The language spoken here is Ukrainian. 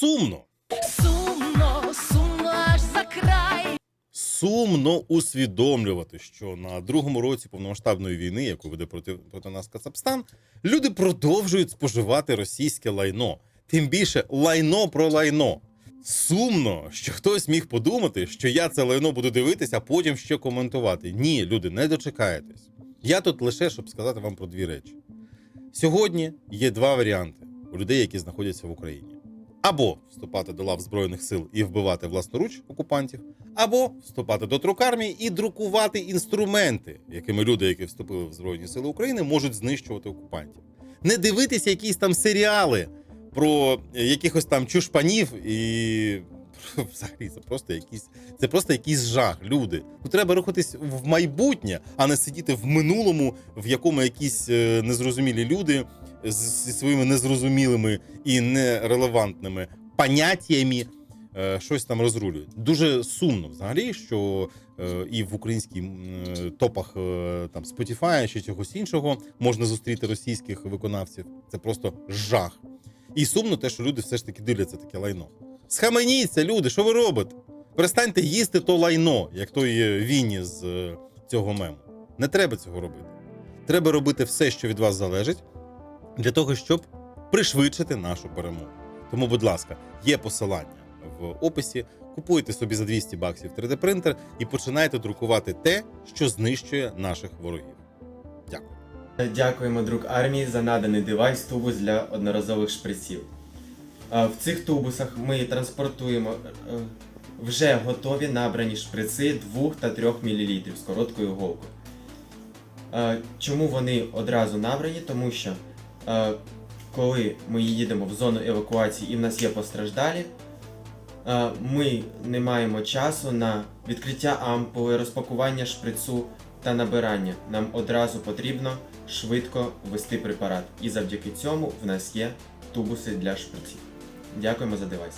Сумно. Сумно, сумно аж за край. Сумно усвідомлювати, що на другому році повномасштабної війни, яку веде проти, проти нас Кацапстан, люди продовжують споживати російське лайно. Тим більше лайно про лайно. Сумно, що хтось міг подумати, що я це лайно буду дивитися, а потім ще коментувати. Ні, люди, не дочекаєтесь. Я тут лише щоб сказати вам про дві речі. Сьогодні є два варіанти у людей, які знаходяться в Україні: або вступати до лав Збройних сил і вбивати власноруч окупантів, або вступати до трукармії і друкувати інструменти, якими люди, які вступили в Збройні Сили України, можуть знищувати окупантів. Не дивитися якісь там серіали про якихось там чушпанів і. Взагалі, це просто якийсь, це просто якийсь жах. Люди. Ну треба рухатись в майбутнє, а не сидіти в минулому, в якому якісь е, незрозумілі люди зі своїми незрозумілими і нерелевантними поняттями е, щось там розрулюють. Дуже сумно взагалі, що е, і в українських м, топах е, там Spotify чи чогось іншого можна зустріти російських виконавців. Це просто жах. І сумно те, що люди все ж таки дивляться таке лайно. Схаменіться, люди, що ви робите? Перестаньте їсти то лайно, як той е, Вінні з е, цього мему. Не треба цього робити. Треба робити все, що від вас залежить, для того, щоб пришвидшити нашу перемогу. Тому, будь ласка, є посилання в описі. Купуйте собі за 200 баксів 3D-принтер і починайте друкувати те, що знищує наших ворогів. Дякую. Дякуємо друг армії за наданий девайс тубус для одноразових шприців. В цих тубусах ми транспортуємо е, вже готові набрані шприци 2 та 3 мл з короткою голкою. Чому вони одразу набрані? Тому що е, коли ми їдемо в зону евакуації і в нас є постраждалі, е, ми не маємо часу на відкриття ампули, розпакування шприцу та набирання. Нам одразу потрібно швидко ввести препарат. І завдяки цьому в нас є тубуси для шприців. Дякуємо за девайс.